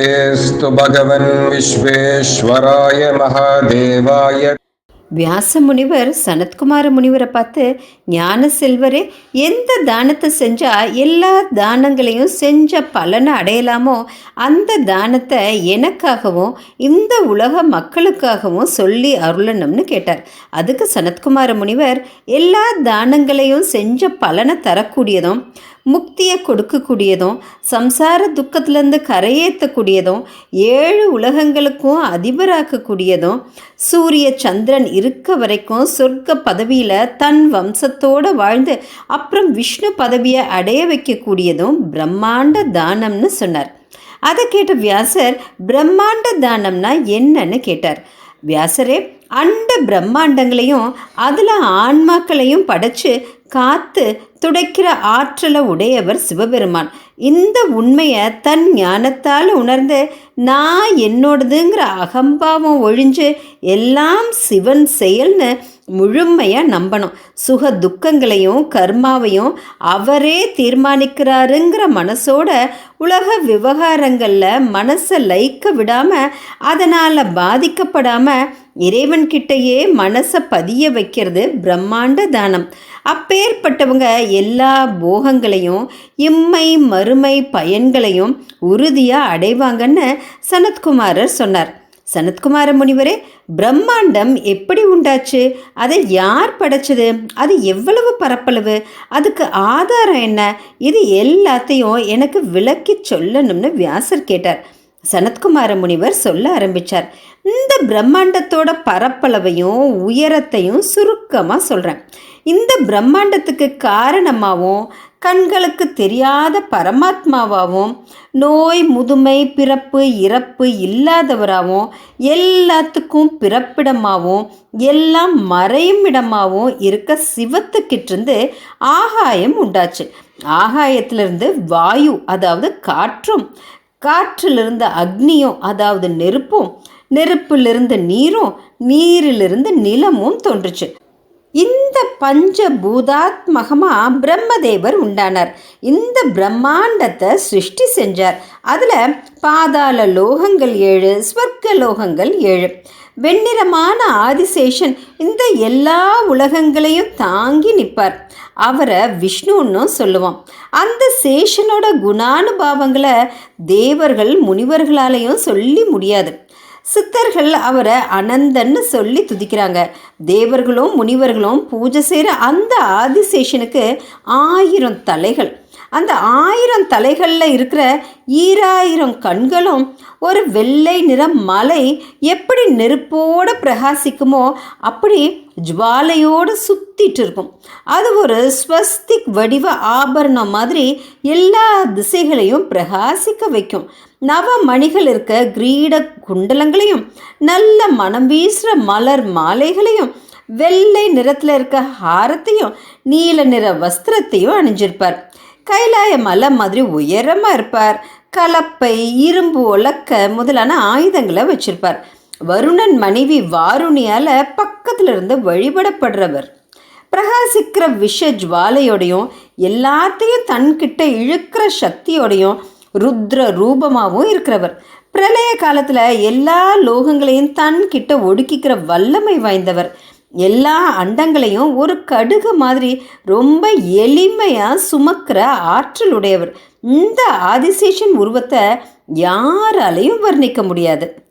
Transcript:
नमस्तेऽस्तु भगवन् विश्वेश्वराय महादेवाय வியாச முனிவர் சனத்குமார முனிவரை பார்த்து ஞான செல்வரே எந்த தானத்தை செஞ்சால் எல்லா தானங்களையும் செஞ்ச பலனை அடையலாமோ அந்த தானத்தை எனக்காகவும் இந்த உலக மக்களுக்காகவும் சொல்லி அருளணும்னு கேட்டார். அதுக்கு சனத்குமார முனிவர் எல்லா தானங்களையும் செஞ்ச பலனை தரக்கூடியதும் முக்தியை கொடுக்கக்கூடியதும் சம்சார துக்கத்திலேருந்து கரையேற்றக்கூடியதும் ஏழு உலகங்களுக்கும் அதிபராக்கக்கூடியதும் சூரிய சந்திரன் இருக்க வரைக்கும் சொர்க்க பதவியில் தன் சுகத்தோடு வாழ்ந்து அப்புறம் விஷ்ணு பதவியை அடைய வைக்கக்கூடியதும் பிரம்மாண்ட தானம்னு சொன்னார். அதை கேட்ட வியாசர் பிரம்மாண்ட தானம்னா என்னன்னு கேட்டார். வியாசரே அண்ட பிரம்மாண்டங்களையும் அதில் ஆன்மாக்களையும் படைச்சு காத்து துடைக்கிற ஆற்றலை உடையவர் சிவபெருமான். இந்த உண்மையை தன் ஞானத்தால் உணர்ந்து நான் என்னோடதுங்கிற அகம்பாவம் ஒழிஞ்சு எல்லாம் சிவன் செயல்னு முழுமையாக நம்பணும். சுக துக்கங்களையும் கர்மாவையும் அவரே தீர்மானிக்கிறாருங்கிற மனசோட உலக விவகாரங்களில் மனசை லைக்க விடாமல் அதனால் பாதிக்கப்படாமல் இறைவன்கிட்டயே மனசை பதிய வைக்கிறது பிரம்மாண்ட தானம். அப்பேற்பட்டவங்க எல்லா போகங்களையும் இம்மை மறுமை பயன்களையும் உறுதியாக அடைவாங்கன்னு சனத்குமாரர் சொன்னார். சனத்குமார முனிவரே பிரம்மாண்டம் எப்படி உண்டாச்சு? அதை யார் படைச்சது? அது எவ்வளவு பரப்பளவு? அதுக்கு ஆதாரம் என்ன? இது எல்லாத்தையும் எனக்கு விளக்கி சொல்லணும்னு வியாசர் கேட்டார். சனத்குமார முனிவர் சொல்ல ஆரம்பித்தார் இந்த பிரம்மாண்டத்தோட பரப்பளவையும் உயரத்தையும் சுருக்கமாக சொல்கிறேன் இந்த பிரம்மாண்டத்துக்கு காரணமாகவும் கண்களுக்கு தெரியாத பரமாத்மாவாகவும் நோய் முதுமை பிறப்பு இறப்பு இல்லாதவராகவும் எல்லாத்துக்கும் பிறப்பிடமாகவும் எல்லாம் மறையும் இடமாகவும் இருக்க சிவத்துக்கிட்டிருந்து ஆகாயம் உண்டாச்சு. ஆகாயத்திலிருந்து வாயு அதாவது காற்றும் காற்றிலிருந்து அக்னியும் அதாவது நெருப்பும் நெருப்பிலிருந்து நீரும் நீரிலிருந்து நிலமும் தோன்றுச்சு. இந்த பஞ்ச பூதாத்மகமாக பிரம்மதேவர் உண்டானார். இந்த பிரம்மாண்டத்தை சிருஷ்டி செஞ்சார். அதில் பாதாள லோகங்கள் ஏழு ஸ்வர்க்க லோகங்கள் ஏழு. வெண்ணிறமான ஆதிசேஷன் இந்த எல்லா உலகங்களையும் தாங்கி நிற்பார். அவரை விஷ்ணுன்னு சொல்லுவோம். அந்த சேஷனோட குணானுபாவங்களை தேவர்கள் முனிவர்களாலையும் சொல்லி முடியாது. சித்தர்கள் அவரை அனந்தன்னு சொல்லி துதிக்கிறாங்க. தேவர்களும் முனிவர்களும் பூஜை செய்கிற அந்த ஆதிசேஷனுக்கு ஆயிரம் தலைகள். அந்த ஆயிரம் தலைகளில் இருக்கிற ஈராயிரம் கண்களும் ஒரு வெள்ளை நிற மலை எப்படி நெருப்போடு பிரகாசிக்குமோ அப்படி ஜுவாலையோடு சுற்றிட்டு இருக்கும். அது ஒரு ஸ்வஸ்திக் வடிவ ஆபரணம் மாதிரி எல்லா திசைகளையும் பிரகாசிக்க வைக்கும். நவ மணிகள் இருக்க கிரீட குண்டலங்களையும் நல்ல மனம் வீசுகிற மலர் மாலைகளையும் வெள்ளை நிறத்தில் இருக்க ஹாரத்தையும் நீல நிற வஸ்திரத்தையும் அணிஞ்சிருப்பார். கைலாய மலை மாதிரி உயரமாக இருப்பார். கலப்பை இரும்பு உலக்க முதலான ஆயுதங்களை வச்சிருப்பார். வருணன் மனைவி வாருணியால் பக்கத்தில் இருந்து வழிபடப்படுறவர். பிரகாசிக்கிற விஷ ஜுவாலையோடையும் எல்லாத்தையும் தன்கிட்ட இழுக்கிற சக்தியோடையும் ருத்ர ரூபமாகவும் இருக்கிறவர். பிரளய காலத்தில் எல்லா லோகங்களையும் தன்கிட்ட ஒடுக்கிக்கிற வல்லமை வாய்ந்தவர். எல்லா அண்டங்களையும் ஒரு கடுகு மாதிரி ரொம்ப எளிமையாக சுமக்கிற ஆற்றல் உடையவர் இந்த ஆதிசேஷன் உருவத்தை யாராலையும் வர்ணிக்க முடியாது.